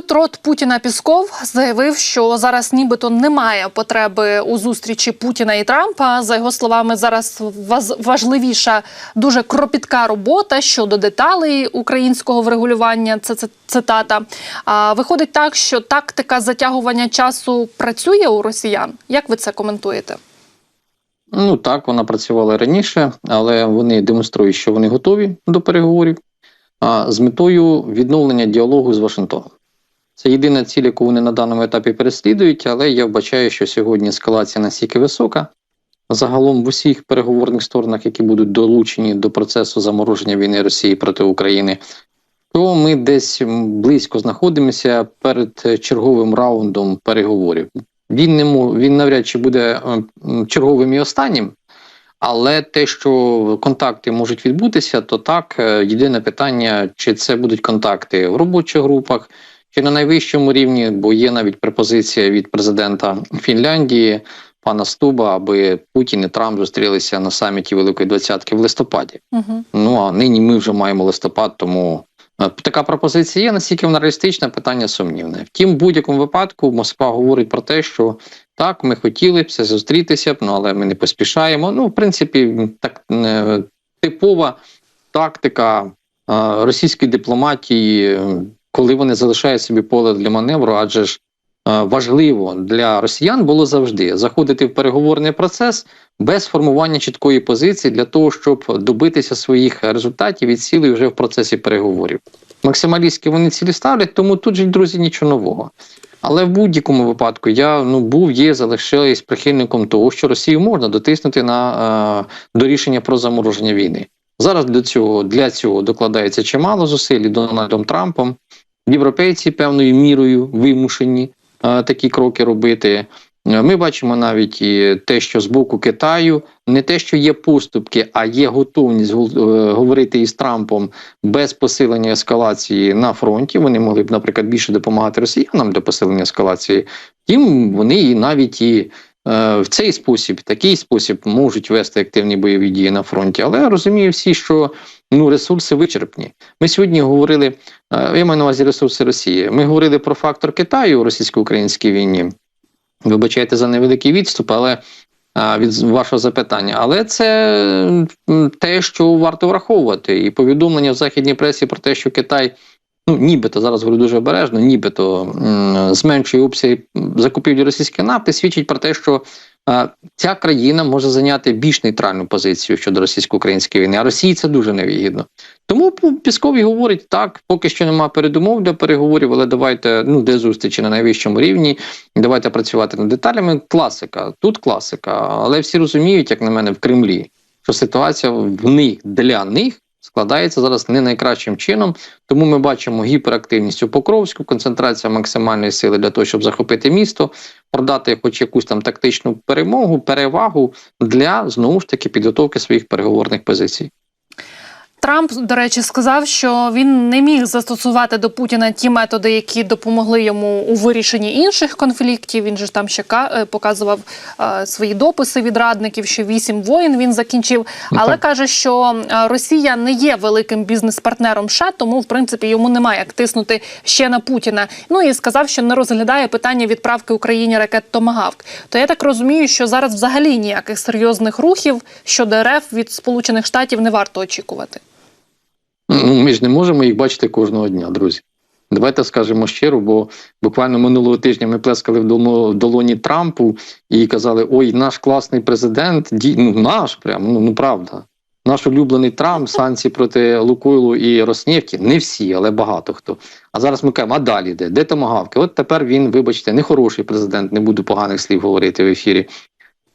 тут Путіна Пісков заявив, що зараз нібито немає потреби у зустрічі Путіна і Трампа. За його словами, зараз важливіша дуже кропітка робота щодо деталей українського врегулювання. Це, це цитата. А виходить так, що тактика затягування часу працює у росіян. Як ви це коментуєте? Ну так, вона працювала раніше, але вони демонструють, що вони готові до переговорів а, з метою відновлення діалогу з Вашингтоном. Це єдина ціль, яку вони на даному етапі переслідують, але я вбачаю, що сьогодні ескалація настільки висока. Загалом в усіх переговорних сторонах, які будуть долучені до процесу замороження війни Росії проти України, то ми десь близько знаходимося перед черговим раундом переговорів. Він не він навряд чи буде е, черговим і останнім, але те, що контакти можуть відбутися, то так е, єдине питання, чи це будуть контакти в робочих групах, чи на найвищому рівні, бо є навіть пропозиція від президента Фінляндії, пана Стуба, аби Путін і Трамп зустрілися на саміті Великої Двадцятки в листопаді. Угу. Ну а нині ми вже маємо листопад, тому е, така пропозиція є. Наскільки вона реалістична, питання сумнівне. Втім, в будь-якому випадку Москва говорить про те, що так, ми хотіли б все зустрітися, б, ну але ми не поспішаємо. Ну, в принципі, так е, типова тактика е, російської дипломатії, коли вони залишають собі поле для маневру, адже ж. е, Важливо для росіян було завжди заходити в переговорний процес без формування чіткої позиції для того, щоб добитися своїх результатів і цілей вже в процесі переговорів. Максималістські вони цілі ставлять, тому тут же, друзі, нічого нового. Але в будь-якому випадку я ну був, є, залишаюсь прихильником того, що Росію можна дотиснути на е, до рішення про замороження війни. Зараз для цього для цього докладається чимало зусиль Дональдом Трампом. Європейці певною мірою вимушені такі кроки робити. Ми бачимо навіть і те, що з боку Китаю не те, що є поступки, а є готовність е, говорити із Трампом без посилення ескалації на фронті. Вони могли б, наприклад, більше допомагати росіянам для посилення ескалації. Втім, вони і навіть і в цей спосіб, такий спосіб можуть вести активні бойові дії на фронті. Але розумію всі, що ну ресурси вичерпні. Ми сьогодні говорили, е, я маю на увазі ресурси Росії. Ми говорили про фактор Китаю у російсько-українській війні. Вибачайте за невеликий відступ, але від вашого запитання. Але це те, що варто враховувати. І повідомлення в західній пресі про те, що Китай, ну нібито зараз говорю дуже обережно, нібито зменшує обсяги закупівлі російської нафти, свідчить про те, що ця країна може зайняти більш нейтральну позицію щодо російсько-української війни, а Росії це дуже невигідно. Тому Піскові говорить так, поки що немає передумов для переговорів, але давайте ну де зустрічі на найвищому рівні. Давайте працювати над деталями. Класика, тут класика, але всі розуміють, як на мене, в Кремлі, що ситуація в них для них складається зараз не найкращим чином. Тому ми бачимо гіперактивність у Покровську, концентрація максимальної сили для того, щоб захопити місто, продати хоч якусь там тактичну перемогу, перевагу для знову ж таки підготовки своїх переговорних позицій. Трамп, до речі, сказав, що він не міг застосувати до Путіна ті методи, які допомогли йому у вирішенні інших конфліктів. Він же ж там ще е, показував е, свої дописи від радників, що вісім воїн він закінчив. Ну, Але так. каже, що е, Росія не є великим бізнес-партнером США, тому в принципі йому немає як тиснути ще на Путіна. Ну і сказав, що не розглядає питання відправки Україні ракет Томагавк. То я так розумію, що зараз взагалі ніяких серйозних рухів щодо РФ від Сполучених Штатів не варто очікувати. Ну, ми ж не можемо їх бачити кожного дня, друзі. Давайте скажемо щиро, бо буквально минулого тижня ми плескали в долоні Трампу і казали: ой, наш класний президент, ді... ну наш прям, ну, ну правда. Наш улюблений Трамп, санкції проти Лукойлу і Роснефті, не всі, але багато хто. А зараз ми кажемо, а далі де? Де томагавки? От тепер він, вибачте, не хороший президент, не буду поганих слів говорити в ефірі.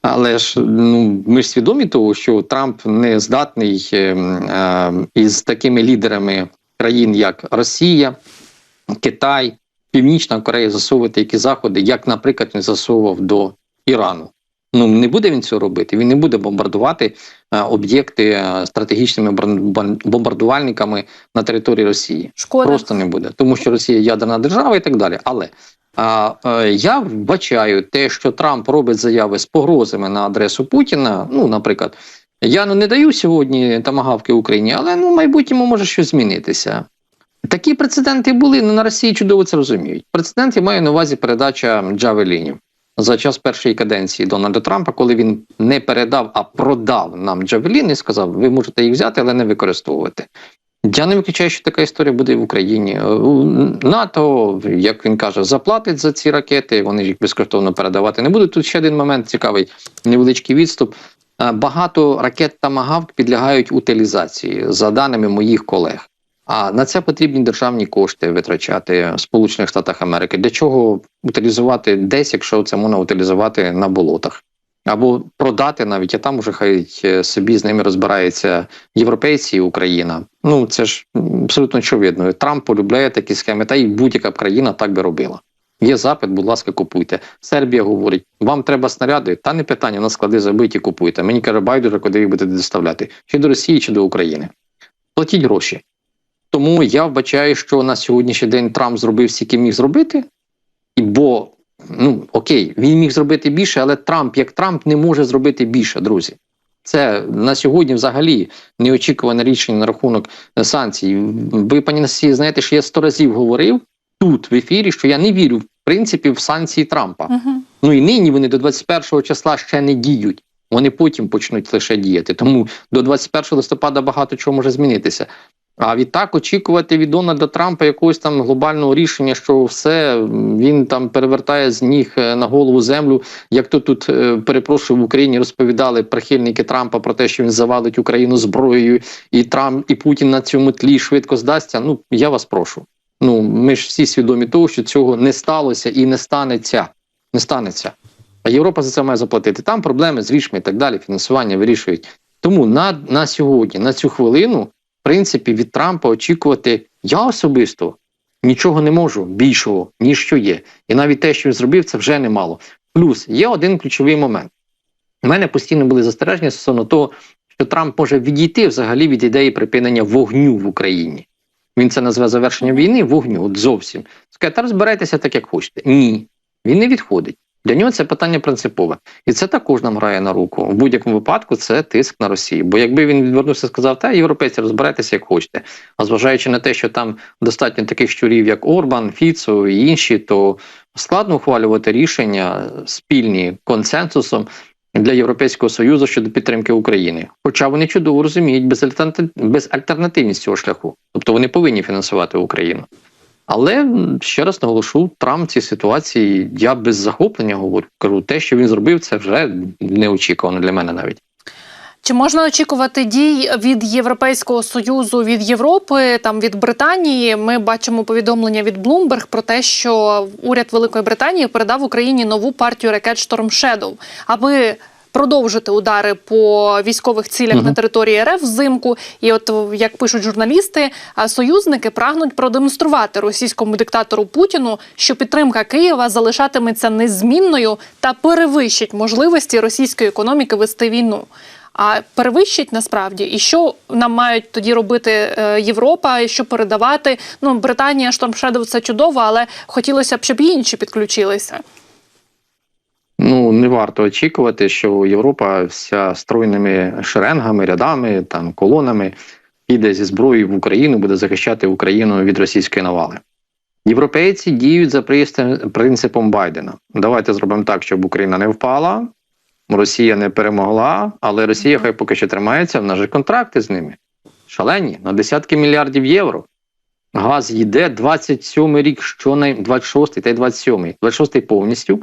Але ж ну ми ж свідомі того, що Трамп не здатний е, е, із такими лідерами країн, як Росія, Китай, Північна Корея засовувати які заходи, як, наприклад, він засовував до Ірану. Ну не буде він цього робити. Він не буде бомбардувати е, об'єкти е, стратегічними бомбардувальниками на території Росії. Шкода. Просто не буде, тому що Росія ядерна держава і так далі. Але а, е, я вбачаю те, що Трамп робить заяви з погрозами на адресу Путіна. Ну, наприклад, я ну не даю сьогодні тамагавки Україні, але ну в майбутньому може щось змінитися. Такі прецеденти були, ну на Росії чудово це розуміють. Прецедент я маю на увазі передача Джавелінів за час першої каденції Дональда Трампа, коли він не передав, а продав нам Джавелін і сказав: ви можете їх взяти, але не використовувати. Я не виключаю, що така історія буде в Україні. Е, НАТО, як він каже, заплатить за ці ракети, вони їх безкоштовно передавати не будуть. Тут ще один момент цікавий, невеличкий відступ. Е, Багато ракет Тамагавк підлягають утилізації, за даними моїх колег. А на це потрібні державні кошти витрачати в Сполучених Штатах Америки. Для чого утилізувати десь, якщо це можна утилізувати на болотах? Або продати навіть, а там уже хай е, собі з ними розбираються європейці і Україна. Ну це ж абсолютно очевидно. Трамп полюбляє такі схеми, та й будь-яка б країна так би робила. Є запит, будь ласка, купуйте. Сербія говорить: вам треба снаряди, та не питання, на склади забиті, купуйте. Мені каже, байдуже, куди ви будете доставляти, чи до Росії, чи до України. Платіть гроші. Тому я вбачаю, що на сьогоднішній день Трамп зробив стільки міг зробити, і бо ну окей, він міг зробити більше, але Трамп, як Трамп, не може зробити більше, друзі. Це на сьогодні взагалі неочікуване рішення на рахунок е, санкцій. Ви, пані Насі, знаєте, що я сто разів говорив тут в ефірі, що я не вірю в принципі в санкції Трампа. Угу. Ну і нині вони до 21 числа ще не діють. Вони потім почнуть лише діяти. Тому до 21 листопада багато чого може змінитися. А відтак очікувати від Дональда Трампа якогось там глобального рішення, що все він там перевертає з ніг е, на голову землю. Як то тут е, перепрошую в Україні розповідали прихильники Трампа про те, що він завалить Україну зброєю, і Трамп і Путін на цьому тлі швидко здасться. Ну я вас прошу. Ну ми ж всі свідомі того, що цього не сталося і не станеться. Не станеться. А Європа за це має заплатити. Там проблеми з рішми і так далі, фінансування вирішують. Тому на, на сьогодні, на цю хвилину, принципі, від Трампа очікувати я особисто нічого не можу більшого, ніж що є. І навіть те, що він зробив, це вже немало. Плюс є один ключовий момент. У мене постійно були застереження стосовно того, що Трамп може відійти взагалі від ідеї припинення вогню в Україні. Він це назве завершення війни вогню, от зовсім. Скаже, та розбирайтеся так, як хочете. Ні, він не відходить. Для нього це питання принципове. І це також нам грає на руку. В будь-якому випадку це тиск на Росію. Бо якби він відвернувся і сказав, та європейці розбирайтеся як хочете. А зважаючи на те, що там достатньо таких щурів, як Орбан, Фіцо і інші, то складно ухвалювати рішення спільні консенсусом для Європейського союзу щодо підтримки України. Хоча вони чудово розуміють безальтернати- безальтернативність цього шляху, тобто вони повинні фінансувати Україну. Але ще раз наголошу, Трамп цій ситуації я без захоплення говорю. Кажу, те, що він зробив, це вже неочікувано для мене навіть. Чи можна очікувати дій від Європейського союзу від Європи, там від Британії? Ми бачимо повідомлення від Bloomberg про те, що уряд Великої Британії передав Україні нову партію ракет Storm Shadow, аби продовжити удари по військових цілях Мгм. на території РФ взимку. І от як пишуть журналісти, союзники прагнуть продемонструвати російському диктатору Путіну, що підтримка Києва залишатиметься незмінною та перевищить можливості російської економіки вести війну. А перевищить насправді, і що нам мають тоді робити е, Європа, і що передавати? Ну, Британія, Shadow – це чудово, але хотілося б, щоб і інші підключилися. Ну не варто очікувати, що Європа вся стройними шеренгами, рядами, там колонами піде зі зброєю в Україну, буде захищати Україну від російської навали. Європейці діють за принципом Байдена. Давайте зробимо так, щоб Україна не впала, Росія не перемогла, але Росія хай поки що тримається. В нас же контракти з ними шалені на десятки мільярдів євро. Газ йде 27 рік, щонай 26 та й 27-й. 26-й повністю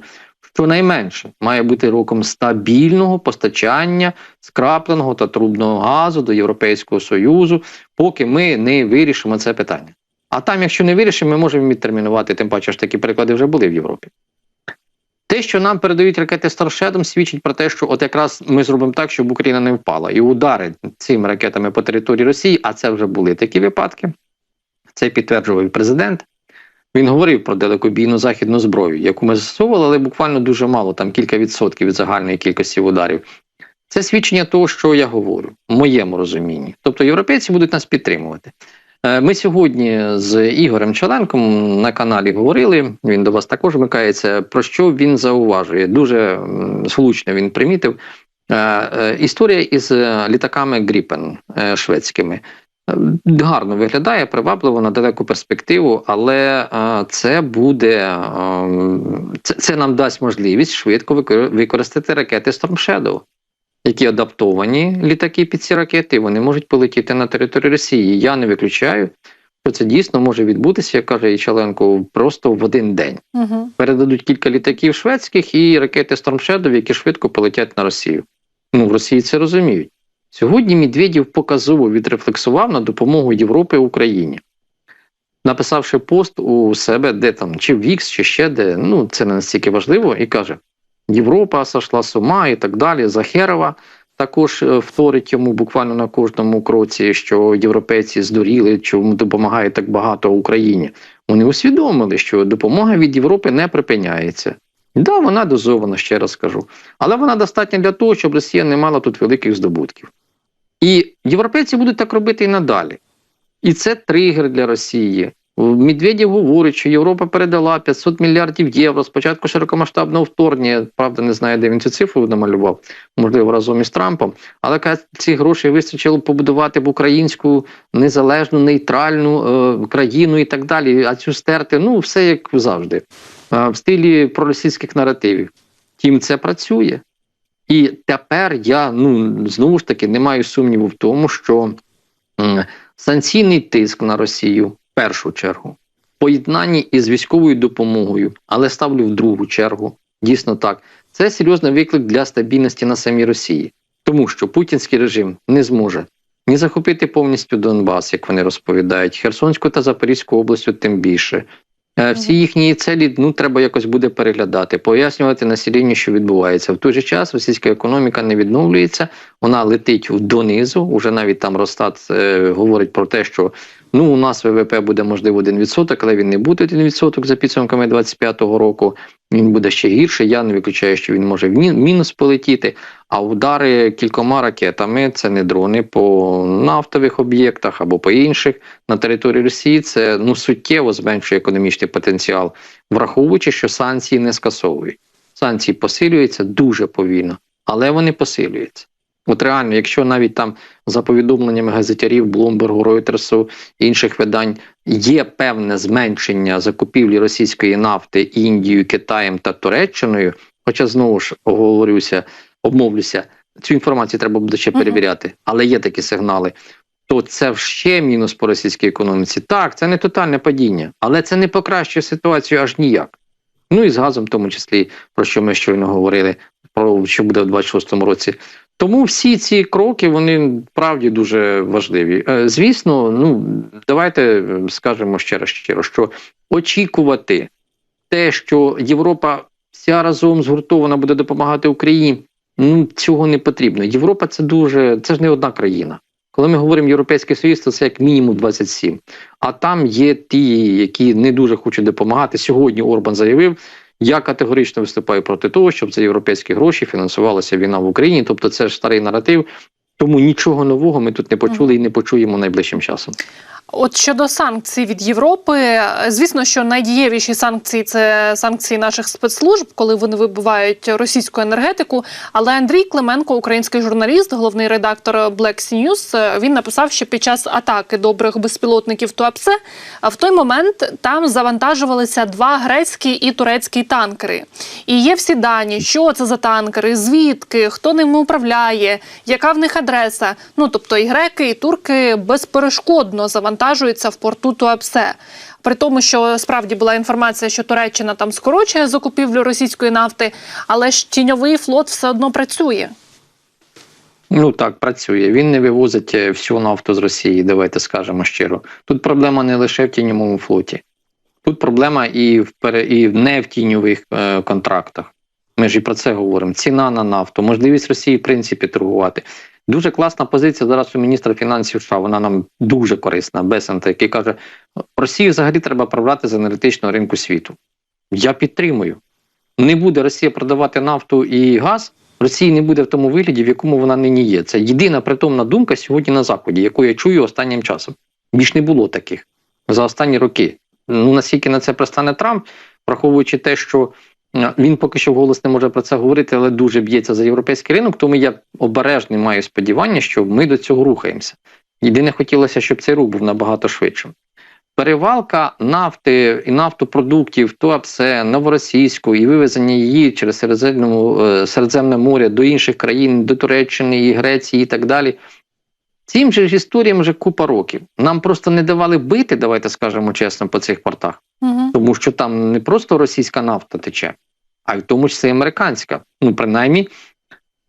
щонайменше має бути роком стабільного постачання скрапленого та трубного газу до Європейського Союзу, поки ми не вирішимо це питання. А там, якщо не вирішимо, ми можемо відтермінувати, тим паче ж такі приклади вже були в Європі. Те, що нам передають ракети Старшедом, свідчить про те, що от якраз ми зробимо так, щоб Україна не впала. І удари цими ракетами по території Росії, а це вже були такі випадки. Це підтверджував і президент. Він говорив про далекобійну західну зброю, яку ми застосовували, але буквально дуже мало, там кілька відсотків від загальної кількості ударів. Це свідчення того, що я говорю, в моєму розумінні. Тобто європейці будуть нас підтримувати. Е, Ми сьогодні з Ігорем Челенком на каналі говорили. Він до вас також вмикається. Про що він зауважує? Дуже м, влучно він примітив. Е, е, Історія із літаками Гріпен шведськими. Гарно виглядає, привабливо на далеку перспективу, але е, це буде е, це, це нам дасть можливість швидко використати ракети Storm Shadow, які адаптовані літаки під ці ракети, вони можуть полетіти на територію Росії. Я не виключаю, що це дійсно може відбутися, як каже Ічаленко, просто в один день. Угу. Передадуть кілька літаків шведських і ракети Storm Shadow, які швидко полетять на Росію. Ну, в Росії це розуміють. Сьогодні Медведєв показово відрефлексував на допомогу Європи Україні, написавши пост у себе, де там, чи в Вікс, чи ще де, ну це не настільки важливо, і каже: Європа сошла з ума і так далі. Захерова також е, вторить йому буквально на кожному кроці, що європейці здуріли, чому допомагає так багато Україні. Вони усвідомили, що допомога від Європи не припиняється. Да, вона дозована, ще раз скажу. Але вона достатня для того, щоб Росія не мала тут великих здобутків. І європейці будуть так робити і надалі. І це тригер для Росії. Медведєв говорить, що Європа передала 500 мільярдів євро спочатку широкомасштабного вторгнення. Правда, не знаю, де він цю цифру намалював, можливо, разом із Трампом. Але ці гроші вистачило побудувати б українську незалежну, нейтральну е, країну і так далі. А цю стерти, ну, все як завжди, е, в стилі проросійських наративів. Тім це працює. І тепер я ну знову ж таки не маю сумніву в тому, що санкційний тиск на Росію в першу чергу, в поєднанні із військовою допомогою, але ставлю в другу чергу. Дійсно так, це серйозний виклик для стабільності на самій Росії, тому що путінський режим не зможе ні захопити повністю Донбас, як вони розповідають, Херсонську та Запорізьку областю, тим більше. Е, Всі їхні цілі ну треба якось буде переглядати, пояснювати населенню, що відбувається. В той же час російська економіка не відновлюється, вона летить донизу. Уже навіть там Росстат е, говорить про те, що ну у нас ВВП буде можливо 1%, але він не буде 1% за підсумками 25-го року. Він буде ще гірше. Я не виключаю, що він може в мінус полетіти. А удари кількома ракетами це не дрони по нафтових об'єктах або по інших на території Росії. Це ну суттєво зменшує економічний потенціал, враховуючи, що санкції не скасовують. Санкції посилюються дуже повільно, але вони посилюються. От реально, якщо навіть там за повідомленнями газетярів, Bloomberg, Reuters, інших видань є певне зменшення закупівлі російської нафти Індією, Китаєм та Туреччиною, хоча знову ж оговорюся, обмовлюся, цю інформацію треба буде ще перевіряти, але є такі сигнали. То це ще мінус по російській економіці. Так, це не тотальне падіння, але це не покращує ситуацію аж ніяк. Ну і з газом, в тому числі, про що ми щойно говорили, що буде в 26-му році. Тому всі ці кроки вони правді дуже важливі. Е, Звісно, ну давайте е, скажемо ще раз щиро, що очікувати те, що Європа вся разом згуртована буде допомагати Україні, ну цього не потрібно. Європа це дуже це ж не одна країна. Коли ми говоримо Європейський Союз, то це як мінімум 27. А там є ті, які не дуже хочуть допомагати. Сьогодні Орбан заявив, я категорично виступаю проти того, щоб за європейські гроші фінансувалася війна в Україні. Тобто, це ж старий наратив. Тому нічого нового ми тут не почули і не почуємо найближчим часом. От щодо санкцій від Європи, звісно, що найдієвіші санкції це санкції наших спецслужб, коли вони вибивають російську енергетику. Але Андрій Клименко, український журналіст, головний редактор Black Sea News, він написав, що під час атаки добрих безпілотників Туапсе а в той момент там завантажувалися два грецькі і турецькі танкери. І є всі дані, що це за танкери, звідки, хто ними управляє, яка в них адреса. Ну тобто і греки, і турки безперешкодно завантажуються в порту Туапсе. При тому, що справді була інформація, що Туреччина там скорочує закупівлю російської нафти, але ж тіньовий флот все одно працює. Ну так працює. Він не вивозить е, всю нафту з Росії. Давайте скажемо щиро. Тут проблема не лише в тіньовому флоті, тут проблема і в пере... і в не в тіньових е, контрактах. Ми ж і про це говоримо. Ціна на нафту, можливість Росії в принципі торгувати. Дуже класна позиція зараз у міністра фінансів США. Вона нам дуже корисна, Бесента, який каже: Росію взагалі треба прибрати з енергетичного ринку світу. Я підтримую. Не буде Росія продавати нафту і газ. Росії не буде в тому вигляді, в якому вона нині є. Це єдина притомна думка сьогодні на заході, яку я чую останнім часом. Більш не було таких за останні роки. Ну наскільки на це пристане Трамп, враховуючи те, що він поки що вголос не може про це говорити, але дуже б'ється за європейський ринок. Тому я обережний маю сподівання, що ми до цього рухаємося. Єдине хотілося, щоб цей рух був набагато швидшим. Перевалка нафти і нафтопродуктів, ТОАПСЕ, новоросійську і вивезення її через е, Середземне море до інших країн, до Туреччини, і Греції і так далі. Цим же ж історіям вже купа років. Нам просто не давали бити, давайте скажемо чесно, по цих портах, Угу. тому що там не просто російська нафта тече, а й в тому числі американська. Ну, принаймні,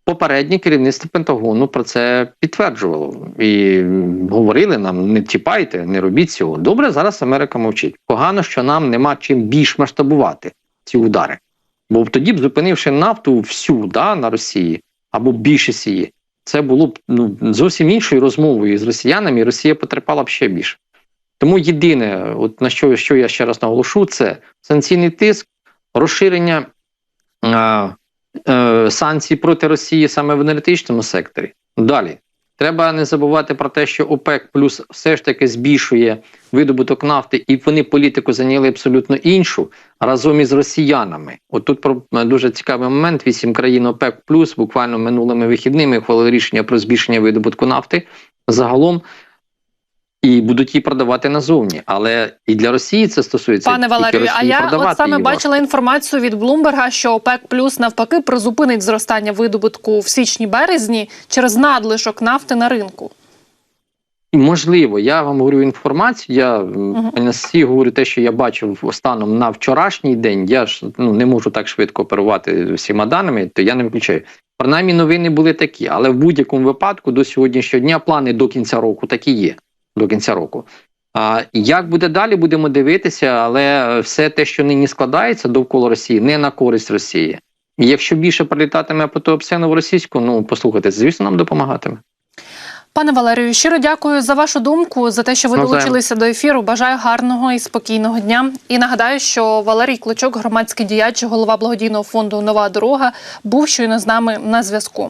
попереднє керівництво Пентагону про це підтверджувало і говорили нам: не чіпайте, не робіть цього. Добре, зараз Америка мовчить. Погано, що нам нема чим більш масштабувати ці удари. Бо тоді б, зупинивши нафту всю да, на Росії або більшість її, це було б ну, зовсім іншою розмовою з росіянами, і Росія потерпала б ще більше. Тому єдине, от на що, що я ще раз наголошу, це санкційний тиск, розширення е, е, санкцій проти Росії саме в енергетичному секторі. Далі. Треба не забувати про те, що ОПЕК плюс все ж таки збільшує видобуток нафти, і вони політику зайняли абсолютно іншу разом із росіянами. От тут про дуже цікавий момент: вісім країн ОПЕК плюс буквально минулими вихідними ухвалили рішення про збільшення видобутку нафти загалом. І будуть її продавати назовні, але і для Росії це стосується Пане Валерію, а я от саме її бачила інформацію від Блумберга, що ОПЕК плюс навпаки призупинить зростання видобутку в січні-березні через надлишок нафти на ринку. Можливо, я вам говорю інформацію. Я Мгм. uh всі говорю те, що я бачив станом на вчорашній день. Я ж ну не можу так швидко оперувати всіма даними, то я не виключаю. Принаймні новини були такі, але в будь-якому випадку до сьогоднішнього дня плани до кінця року такі є. До кінця року. А як буде далі, будемо дивитися, але все те, що нині складається довкола Росії, не на користь Росії. І якщо більше прилітатиме по тоопсену в російську, ну послухайте, звісно, нам допомагатиме. Пане Валерію, щиро дякую за вашу думку, за те, що ви Навзаєм. долучилися до ефіру. Бажаю гарного і спокійного дня. І нагадаю, що Валерій Клочок, громадський діяч, голова благодійного фонду Нова дорога, був щойно з нами на зв'язку.